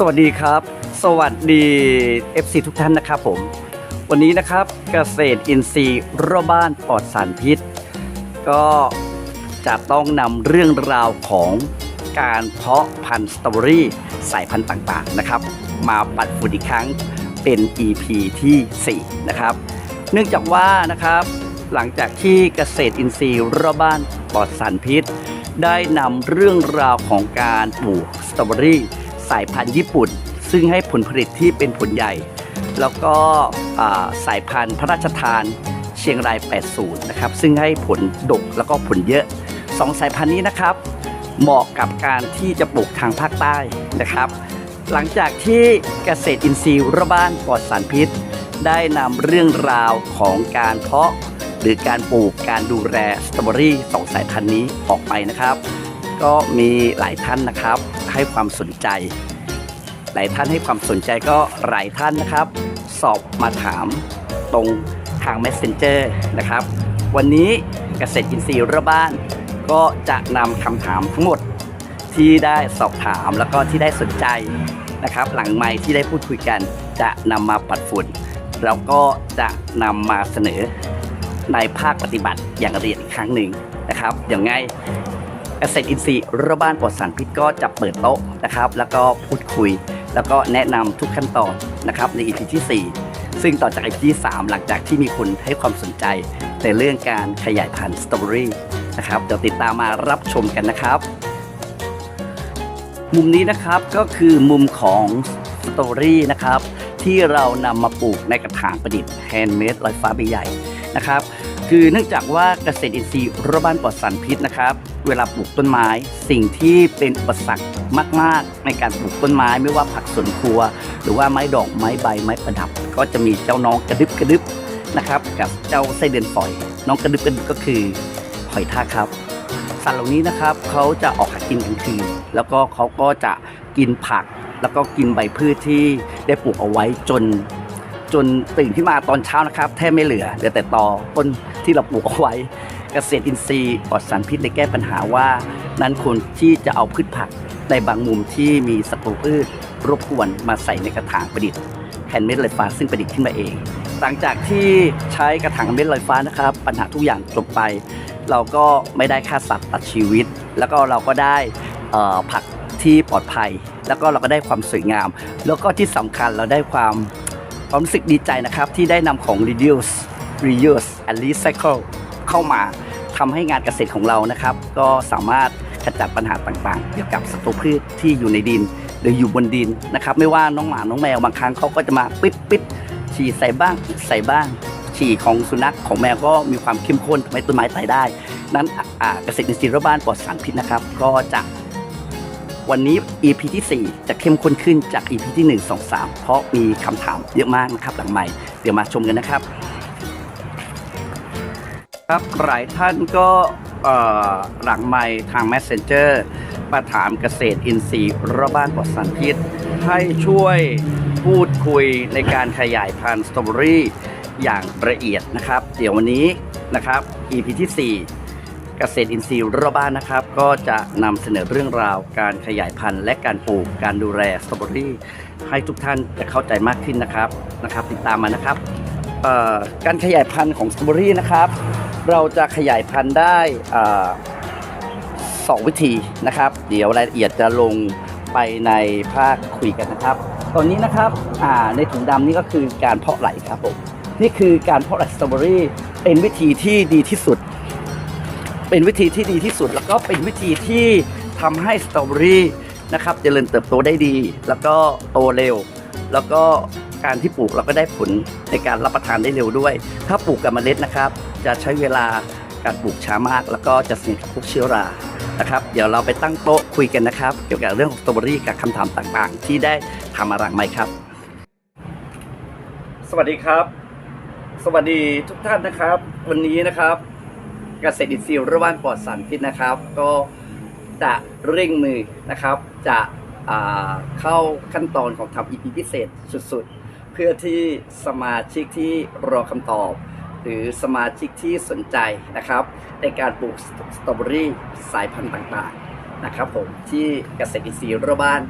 สวัสดีครับ สวัสดี FC ทุกท่านนะครับผม วันนี้นะครับเกษตรอินทรีย์รอบบ้านปลอดสารพิษ ก็จะต้องนำเรื่องราวของการเพาะพันธุ์สตรอเบอรี่สายพันธุ์ต่างๆนะครับ มาปัดฝุ่นอีกครั้งเป็น EP ที่ 4 นะครับ เนื่องจากว่านะครับหลังจากที่เกษตรอินทรีย์รอบบ้านปลอดสารพิษ ได้นำเรื่องราวของการปลูกสตรอเบอรี่ สายพันธุ์ญี่ปุ่น ซึ่งให้ผลผลิตที่เป็นผลใหญ่ แล้วก็สายพันธุ์พระราชทานเชียงราย 80 นะครับ ซึ่งให้ผลดกแล้วก็ผลเยอะสองสายพันธุ์นี้นะครับ เหมาะกับการที่จะปลูกทางภาคใต้นะครับ หลังจากที่เกษตรอินทรีย์ระบ้านปลอดสารพิษ ได้นำเรื่องราวของการเพาะหรือการปลูกการดูแลสตรอเบอรี่สองสายพันธุ์นี้ออกไปนะครับ ก็มีหลายท่านนะครับ ให้ความสนใจ หลายท่านให้ความสนใจก็หลายท่านนะครับ สอบมาถามตรงทาง Messenger นะครับ วันนี้เกษตรอินทรีย์ระบ้านก็จะนำคำถามทั้งหมดที่ได้สอบถามแล้วก็ที่ได้สนใจนะครับ หลังไม้ที่ได้พูดคุยกัน จะนำมาปัดฝุ่นแล้วก็จะนำมาเสนอในภาคปฏิบัติอย่างละเอียดอีกครั้งหนึ่งนะครับอย่างไง เกษตรอินทรีย์รบ้านปลอดสารพิษก็จะเปิดโต๊ะนะครับ แล้วก็พูดคุย แล้วก็แนะนำทุกขั้นตอนนะครับใน EP ที่ 4 ซึ่งต่อจาก EP ที่ 3 หลังจากที่มีคนให้ความสนใจ ในเรื่องการขยายพันธุ์สตรอเบอรี่นะครับเดี๋ยวติดตามมารับชมกันนะครับ มุมนี้นะครับก็คือมุมของสตรอเบอรี่นะครับที่เรานำมาปลูกในกระถางประดิษฐ์แฮนด์เมดลอยฟ้าใบใหญ่นะครับ คือเนื่องจากว่าเกษตรอินทรีย์รบ้านปลอดสารพิษนะครับ เวลาปลูกต้นไม้ สิ่งที่เป็นอุปสรรคมาก ๆ ในการปลูกต้นไม้ไม่ว่าผักสวนครัว หรือว่าไม้ดอกไม้ใบไม้ประดับ ก็จะมีเจ้าน้องกระดึบกระดึบนะครับกับเจ้าไส้เดือนฝอย น้องกระดึบกระดึบก็คือหอยทากครับสัตว์เหล่านี้นะครับเขาจะออกหากินกลางคืนแล้วก็เขาก็จะกินผัก แล้วก็กินใบพืชที่ได้ปลูกเอาไว้จน จนตื่นขึ้นมาตอนเช้านะครับ แทบไม่เหลือเหลือแต่ตอต้นที่เราปลูกเอาไว้ เกษตรอินทรีย์ปลอดสารพิษได้แก้ปัญหาว่า นั้นควรที่จะเอาพืชผักในบางมุมที่มีศัตรูพืชรบกวนมาใส่ในกระถางประดิษฐ์แผ่นเม็ดลอยฟ้าซึ่งประดิษฐ์ขึ้นมาเอง หลังจากที่ใช้กระถางเม็ดลอยฟ้านะครับ ปัญหาทุกอย่างจบไป เราก็ไม่ได้ฆ่าสัตว์ตัดชีวิต แล้วก็เราก็ได้ผักที่ปลอดภัย แล้วก็เราก็ได้ความสวยงาม แล้วก็ที่สำคัญเราได้ความความรู้สึกดีใจนะครับ ที่ได้นำของ reduce reuse and recycle เข้ามาทำให้งานเกษตรของเรานะครับ ก็สามารถขจัดปัญหาต่างๆ เกี่ยวกับศัตรูพืชที่อยู่ในดิน หรืออยู่บนดินนะครับ ไม่ว่าน้องหมาน้องแมวบางครั้งเขาก็จะมาปิดปิดฉี่ใส่บ้างใส่บ้าง ฉี่ของสุนัขของแมวก็มีความเข้มข้นทำให้ต้นไม้ตายได้ นั้นเกษตรอินทรีย์รอบบ้านปลอดสารพิษนะครับ ก็จะวันนี้ EP ที่ 4 จะเข้มข้นขึ้นจาก EP ที่ 1 2 3 เพราะมีคำถามเยอะมากนะครับหลังใหม่ เดี๋ยวมาชมกันนะครับ ครับหลายท่านก็หลังไมค์ทาง Messenger มาถามเกษตรอินทรีย์รอบบ้านปลอดสารพิษ ให้ช่วยพูดคุยในการขยายพันธุ์สตรอเบอรี่อย่างละเอียดนะครับ เดี๋ยววันนี้นะครับ EP ที่ 4 เกษตรอินทรีย์รอบบ้านนะครับ ก็จะนำเสนอเรื่องราวการขยายพันธุ์ และการปลูกการดูแลสตรอเบอรี่ ให้ทุกท่านจะเข้าใจมากขึ้นนะครับนะครับ ติดตามมานะครับการขยายพันธุ์ของสตรอเบอรี่นะครับ เราจะขยายพันธุ์ได้สองวิธีนะครับ เดี๋ยวรายละเอียดจะลงไปในภาคคุยกันนะครับ ตอนนี้นะครับในถุงดำนี่ก็คือการเพาะไหลครับผมนี่คือการเพาะไหลสตรอเบอรี่เป็นวิธีที่ดีที่สุด เป็นวิธีที่ดีที่สุด แล้วก็เป็นวิธีที่ทำให้สตรอเบอรี่นะครับเจริญเติบโตได้ดี แล้วก็โตเร็ว แล้วก็ การที่ปลูกเราก็ได้ผลในการรับประทานได้เร็วด้วย ถ้าปลูกกับเมล็ดนะครับ จะใช้เวลาการปลูกช้ามาก แล้วก็จะเสี่ยงกับพวกเชื้อรานะครับเดี๋ยวเราไปตั้งโต๊ะคุยกันนะครับ เกี่ยวกับเรื่องของสตรอเบอรี่กับคำถามต่างๆ ที่ได้ทำมาหลังไหมครับ สวัสดีครับ สวัสดีทุกท่านนะครับ วันนี้นะครับเกษตรอินทรีย์ระว่านปลอดสารพิษนะครับ ก็จะเร่งมือนะครับ จะเข้าขั้นตอนของทำ EP พิเศษสุดๆ พื่อที่สมาชิกที่รอคำตอบ หรือสมาชิกที่สนใจนะครับ ในการปลูกสตรอเบอรี่สายพันธุ์ต่างๆนะครับ ผมที่เกษตรอินทรีย์ระบ้าน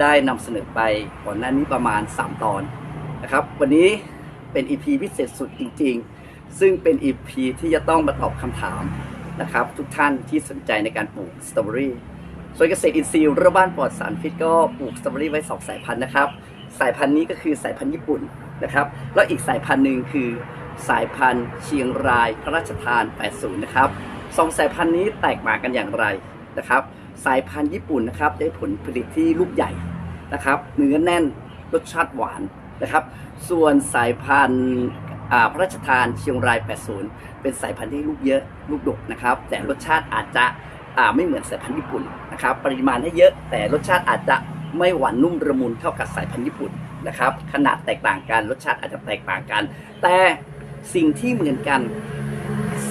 ได้นำเสนอไปก่อนหน้านี้ประมาณ 3 ตอนนะครับ วันนี้เป็น EP พิเศษสุดจริง ๆ ซึ่งเป็น EP ที่จะต้องมาตอบคำถามนะครับ ทุกท่านที่สนใจในการปลูกสตรอเบอรี่ส่วนเกษตรอินทรีย์ระบ้านปลอดสารพิษก็ปลูกสตรอเบอรี่ไว้ 2 สายพันธุ์นะครับ สายพันธุ์นี้ก็คือสายพันธุ์ญี่ปุ่นนะครับ แล้วอีกสายพันธุ์หนึ่งคือสายพันธุ์เชียงรายพระราชทาน 80 นะครับสองสายพันธุ์นี้แตกต่างกันอย่างไรนะครับ สายพันธุ์ญี่ปุ่นนะครับได้ผลผลิตที่ลูกใหญ่นะครับ เนื้อแน่นรสชาติหวานนะครับ ส่วนสายพันธุ์อ่าพระราชทานเชียงราย 80 เป็นสายพันธุ์ที่ลูกเยอะลูกดกนะครับ แต่รสชาติอาจจะอ่าไม่เหมือนสายพันธุ์ญี่ปุ่นนะครับ ปริมาณให้เยอะแต่รสชาติอาจจะ ไม่หวานนุ่มระมุนเท่ากับสายพันธุ์ญี่ปุ่นนะครับ ขนาดแตกต่างกันรสชาติอาจจะแตกต่างกัน แต่สิ่งที่เหมือนกัน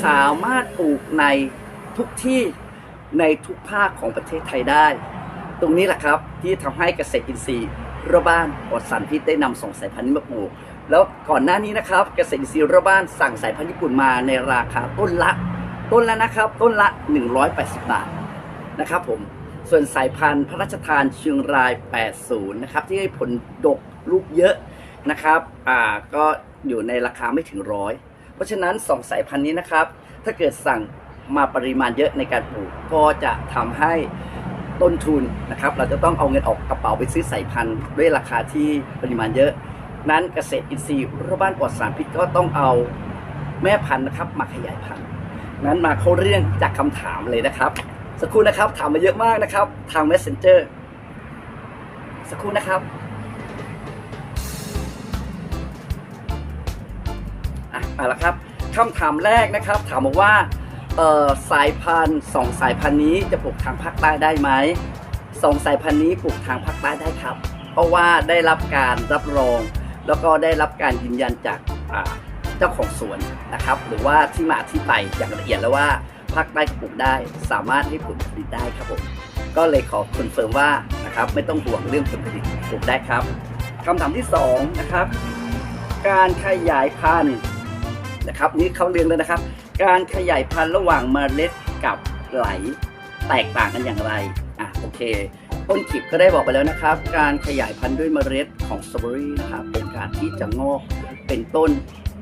สามารถปลูกในทุกที่ในทุกภาคของประเทศไทยได้ ตรงนี้แหละครับที่ทำให้เกษตรอินทรีย์รอบบ้านปลอดสารพิษได้นำส่งสายพันธุ์นี้มาปลูก แล้วก่อนหน้านี้นะครับเกษตรอินทรีย์รอบบ้านสั่งสายพันธุ์ญี่ปุ่นมาในราคาต้นละ ต้นละนะครับ ต้นละ 180 บาทนะครับผม ส่วนสายพันธุ์พระราชทานเชียงราย 80 นะครับ ที่ให้ผลดกลูกเยอะนะครับอ่าก็อยู่ในราคาไม่ถึงร้อยเพราะฉะนั้นสองสายพันธุ์นี้นะครับ ถ้าเกิดสั่งมาปริมาณเยอะในการปลูกก็จะทำให้ต้นทุนนะครับ เราจะต้องเอาเงินออกกระเป๋าไปซื้อสายพันธุ์ด้วยราคาที่ปริมาณเยอะ นั้นเกษตรอินทรีย์รับ้านปลอดสารพิษก็ต้องเอาแม่พันธุ์นะครับมาขยายพันธุ์นั้นมาเข้าเรื่องจากคำถามเลยนะครับ สักครู่นะครับ ถามมาเยอะมากนะครับ ทาง messenger สักครู่นะครับอะมาแล้วครับคำถามแรกนะครับ ถามมาว่าสายพันธุ์สองสายพันธุ์นี้จะปลูกทางภาคใต้ได้ไหมสองสายพันธุ์นี้ปลูกทางภาคใต้ได้ครับ เพราะว่าได้รับการรับรอง แล้วก็ได้รับการยืนยันจากเจ้าของสวนนะครับ หรือว่าที่มาที่ไปอย่างละเอียดแล้วว่า ภาคใต้ก็ปลูกได้ สามารถให้ผลผลิตได้ครับผมก็เลยขอคอนเฟิร์มว่านะครับไม่ต้องห่วงเรื่องผลผลิตปลูกได้ครับคำถามที่สองนะครับการขยายพันธุ์นะครับนี่เขาเรียนแล้วนะครับ การขยายพันธุ์ระหว่างเมล็ดกับไหลแตกต่างกันอย่างไรอะโอเคต้นคลิปก็ได้บอกไปแล้วนะครับ การขยายพันธุ์ด้วยเมล็ดของสตรอเบอรี่นะครับเป็นการที่จะงอกเป็นต้น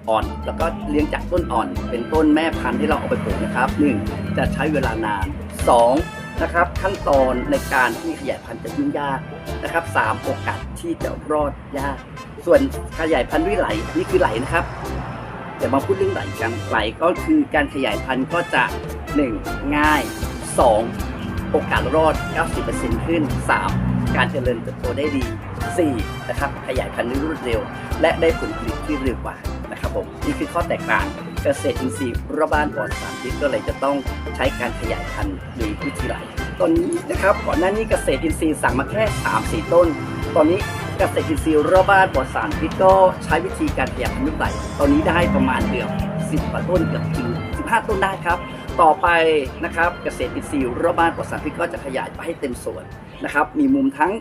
อ่อน แล้วก็เลี้ยงจากต้นอ่อน เป็นต้นแม่พันธุ์ที่เราเอาไปปลูกนะครับหนึ่งจะใช้เวลานานสองนะครับขั้นตอนในการที่ขยายพันธุ์จะยุ่งยากนะครับสามโอกาสที่จะรอดยาก ส่วนขยายพันธุ์ด้วยไหลนี่คือไหลนะครับเดี๋ยวมาพูดเรื่องไหลกันไหลก็คือการขยายพันธุ์ก็จะ 1. ง่าย 2. โอกาสรอด 90%ขึ้น 3. การเจริญเติบโตได้ดี 4. นะครับขยายพันธุ์ได้รวดเร็ว และได้ผลผลิตที่เร็วกว่า นะครับผมนี่คือข้อแตกต่างเกษตรอินทรีย์รอบบ้านปลอดสารพิษก็เลยจะต้องใช้การขยายพันธุ์โดยวิธีไหลตอนนี้นะครับก่อนหน้านี้เกษตรอินทรีย์สั่งมาแค่3-4 ต้น ตอนนี้เกษตรอินทรีย์รอบบ้านปลอดสารพิษก็ใช้วิธีการขยายพันธุ์ลูกไหลตอนนี้ได้ประมาณเดือน10กว่าต้นเกือบถึง15 ต้นได้ครับ ต่อไปนะครับเกษตรอินทรีย์รอบบ้านปลอดสารพิษก็จะขยายไปให้เต็มสวนนะครับมีมุมทั้ง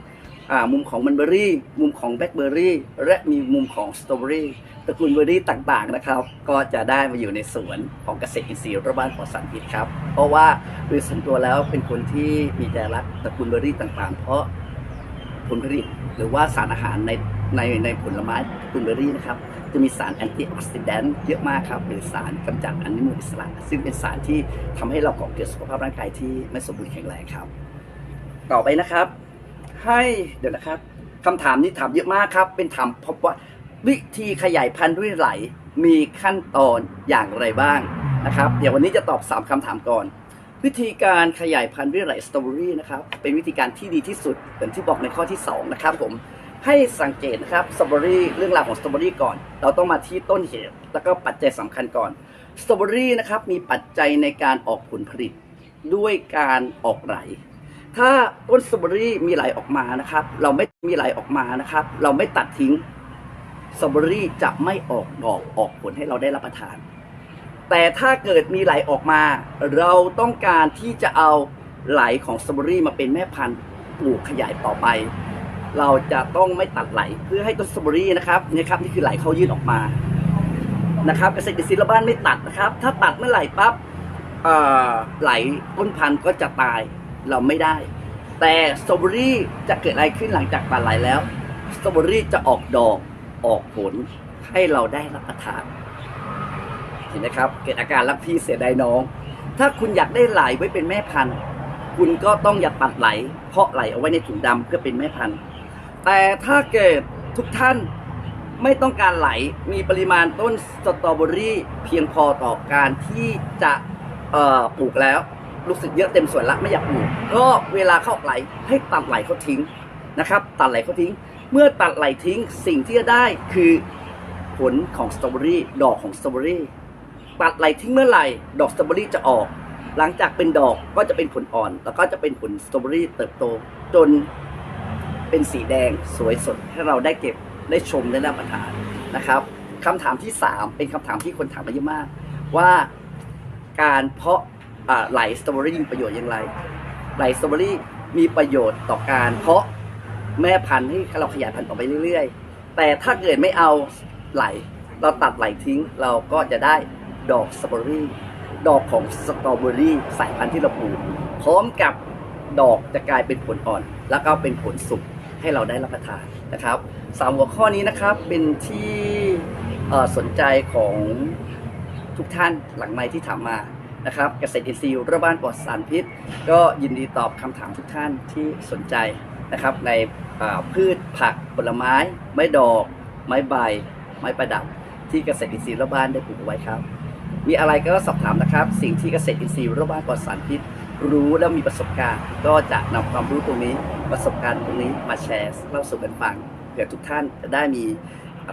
มุมของมันเบอรี่ มุมของแบล็คเบอรี่ และมีมุมของสตรอเบอรี่ตระกูลเบอรี่ต่างๆนะครับ ก็จะได้มาอยู่ในสวนของเกษตรอินทรีย์รอบบ้านปลอดสารพิษครับ เพราะว่าโดยส่วนตัวแล้วเป็นคนที่มีใจรักตระกูลเบอรี่ต่างๆ เพราะผลผลิตหรือว่าสารอาหารในในในผลไม้คุณเบอรี่นะครับ จะมีสารแอนตี้ออกซิแดนต์เยอะมากครับหรือสารกำจัดอนุมูลอิสระ ซึ่งเป็นสารที่ทำให้เราก่อเกิดสุขภาพร่างกายที่ไม่สมบูรณ์แข็งแรงครับ ต่อไปนะครับ ให้เดี๋ยวนะครับคำถามนี้ถามเยอะมากครับ เป็นถามพบว่าวิธีขยายพันธุ์ด้วยไหลมีขั้นตอนอย่างไรบ้างนะครับ เดี๋ยววันนี้จะตอบ 3คำถามก่อน วิธีการขยายพันธุ์ด้วยไหลสตรอเบอรี่นะครับเป็นวิธีการที่ดีที่สุดเหมือนที่บอกในข้อที่ 2 นะครับผมให้สังเกตนะครับสตรอเบอรี่เรื่องราวของสตรอเบอรี่ก่อน เราต้องมาที่ต้นเหตุ แล้วก็ปัจจัยสำคัญก่อนสตรอเบอรี่นะครับมีปัจจัยในการออกผลผลิตด้วยการออกไหล ถ้าต้นสตรอเบอรี่มีไหลออกมานะครับ เราไม่มีไหลออกมานะครับ เราไม่ตัดทิ้งสตรอเบอรี่จะไม่ออกดอกออกผลให้เราได้รับประทาน แต่ถ้าเกิดมีไหลออกมา เราต้องการที่จะเอาไหลของสตรอเบอรี่มาเป็นแม่พันธุ์ปลูกขยายต่อไป เราจะต้องไม่ตัดไหลเพื่อให้ต้นสตรอเบอรี่นะครับนี่ครับนี่คือไหลเขายื่นออกมานะครับเกษตรอินทรีย์บ้านไม่ตัดนะครับ ถ้าตัดเมื่อไหร่ปั๊บไหลต้นพันธุ์ก็จะตาย เราไม่ได้ แต่สตรอเบอรี่จะเกิดอะไรขึ้นหลังจากตัดไหลแล้วสตรอเบอรี่จะออกดอกออกผลให้เราได้รับประทานเห็นไหมครับ เกิดอาการรักพี่เสียดายน้อง ถ้าคุณอยากได้ไหลไว้เป็นแม่พันธุ์ คุณก็ต้องอย่าตัดไหล เพราะไหลเอาไว้ในถุงดำเพื่อเป็นแม่พันธุ์ แต่ถ้าเกิดทุกท่านไม่ต้องการไหลมีปริมาณต้นสตรอเบอรี่เพียงพอต่อการที่จะปลูกแล้ว รู้สึกเยอะเต็มส่วนละไม่อยากปลูกก็เวลาเข้าไหลให้ตัดไหลเขาทิ้งนะครับ ตัดไหลเขาทิ้ง เมื่อตัดไหลทิ้งสิ่งที่จะได้คือผลของสตรอเบอรี่ดอกของสตรอเบอรี่ตัดไหลทิ้งเมื่อไหร่ ดอกสตรอเบอรี่จะออก หลังจากเป็นดอกก็จะเป็นผลอ่อน แล้วก็จะเป็นผลสตรอเบอรี่เติบโต จนเป็นสีแดงสวยสดให้เราได้เก็บได้ชมได้รับประทานนะครับคำถามที่ 3 เป็นคำถามที่คนถามมาเยอะมาก ว่าการเพาะ ไหลสตรอเบอรี่มีประโยชน์อย่างไรไหลสตรอเบอรี่มีประโยชน์ต่อการ เพาะแม่พันธุ์ให้เราขยายพันธุ์ต่อไปเรื่อยๆ แต่ถ้าเกิดไม่เอาไหล เราตัดไหลทิ้ง เราก็จะได้ดอกสตรอเบอรี่ ดอกของสตรอเบอรี่สายพันธุ์ที่เราปลูกพร้อมกับดอกจะกลายเป็นผลอ่อน แล้วก็เป็นผลสุกให้เราได้รับประทานนะครับสามหัวข้อนี้นะครับเป็นที่สนใจของทุกท่านหลังไม้ที่ถามมา นะครับเกษตรอินทรีย์ระบ้านปลอดสารพิษ ก็ยินดีตอบคำถามทุกท่านที่สนใจนะครับในพืชผักผลไม้ ไม้ดอก ไม้ใบ ไม้ประดับ ที่เกษตรอินทรีย์ระบ้านได้ปลูกไว้ครับ มีอะไรก็สอบถามนะครับ สิ่งที่เกษตรอินทรีย์ระบ้านปลอดสารพิษ รู้และมีประสบการณ์ ก็จะนำความรู้ตรงนี้ประสบการณ์ตรงนี้มาแชร์เล่าสู่กันฟังเผื่อทุกท่านจะได้มี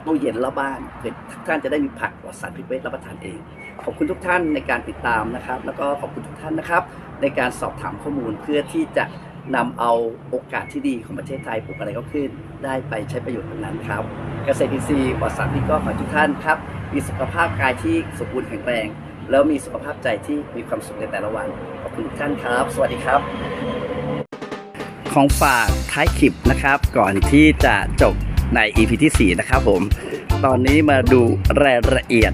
ตู้เย็นรอบบ้านเผื่อทุกท่านจะได้มีผักปลอดสารพิษไว้รับประทานเอง ขอบคุณทุกท่านในการติดตามนะครับ แล้วก็ขอบคุณทุกท่านนะครับ ในการสอบถามข้อมูลเพื่อที่จะนำเอาโอกาสที่ดีของประเทศไทยปลูกอะไรก็ขึ้น ได้ไปใช้ประโยชน์ตรงนั้นครับ เกษตรอินทรีย์ปลอดสารพิษก็ขอทุกท่านครับมีสุขภาพกายที่สมบูรณ์แข็งแรง แล้วมีสุขภาพใจที่มีความสุขในแต่ละวัน ขอบคุณทุกท่านครับ สวัสดีครับ ของฝากท้ายคลิปนะครับ ก่อนที่จะจบ ใน EP ที่ 4 นะครับผม ตอนนี้มาดูรายละเอียด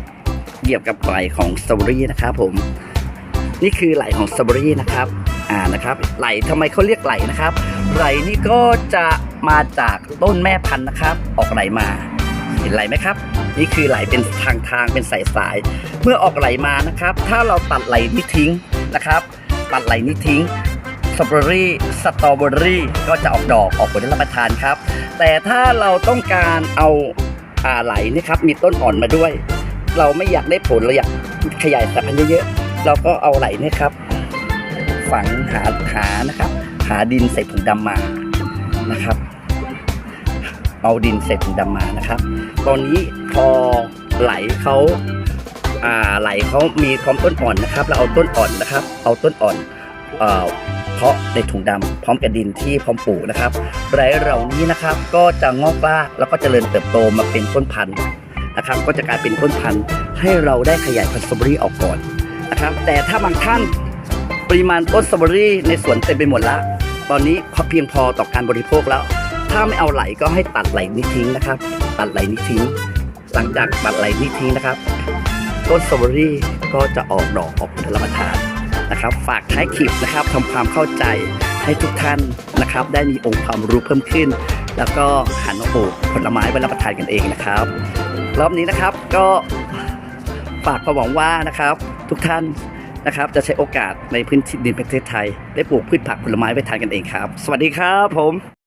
เกี่ยวกับไหลของสตรอเบอรี่นะครับผม นี่คือไหลของสตรอเบอรี่นะครับ อ่านะครับ ไหลทำไมเขาเรียกไหลนะครับ ไหลนี่ก็จะมาจากต้นแม่พันธุ์นะครับ ออกไหลมา เห็นไหลไหมครับ นี่คือไหลเป็นทางทางเป็นสายสาย เมื่อออกไหลมานะครับ ถ้าเราตัดไหลนี้ทิ้งนะครับ ตัดไหลนี้ทิ้ง สตรอเบอรี่สตรอเบอรี่ก็จะออกดอกออกผลได้รับประทานครับ แต่ถ้าเราต้องการเอาอาไหลนี่ครับมีต้นอ่อนมาด้วย เราไม่อยากได้ผลเราอยากขยายสายพันธุ์เยอะๆเราก็เอาไหลนี่ครับ ฝังหาหานะครับ หาดินใส่ถุงดำมานะครับ เอาดินใส่ถุงดำมานะครับ ตอนนี้พอไหลเขาอ่าไหลเขามีพร้อมต้นอ่อนนะครับ เราเอาต้นอ่อนนะครับ เอาต้นอ่อนเอ่อ เพาะในถุงดำพร้อมกับดินที่พร้อมปลูกนะครับไรเหล่านี้นะครับก็จะงอกรากแล้วก็เจริญเติบโตมาเป็นต้นพันธุ์นะครับ ก็จะกลายเป็นต้นพันธุ์ให้เราได้ขยายพันธุ์สตรอเบอรี่ออกก่อนนะครับ แต่ถ้าบางท่านปริมาณต้นสตรอเบอรี่ในสวนเต็มไปหมดล้วตอนนี้พอเพียงพอต่อการบริโภคแล้ว ถ้าไม่เอาไหลก็ให้ตัดไหลนี้ทิ้งนะครับ ตัดไหลนี้ทิ้ง หลังจากตัดไหลนี้ทิ้งนะครับต้นสตรอเบอรี่ก็จะออกดอกออกผลรับประทาน นะครับ ฝากท้ายคลิปนะครับทำความเข้าใจให้ทุกท่านนะครับ ได้มีองค์ความรู้เพิ่มขึ้น แล้วก็หันมาปลูกผลไม้ไว้รับประทานกันเองนะครับ รอบนี้นะครับก็ฝากความหวังว่านะครับ ทุกท่านนะครับ จะใช้โอกาสในพื้นที่ดินประเทศไทย ได้ปลูกพืชผักผลไม้ไว้ทานกันเองครับ สวัสดีครับผม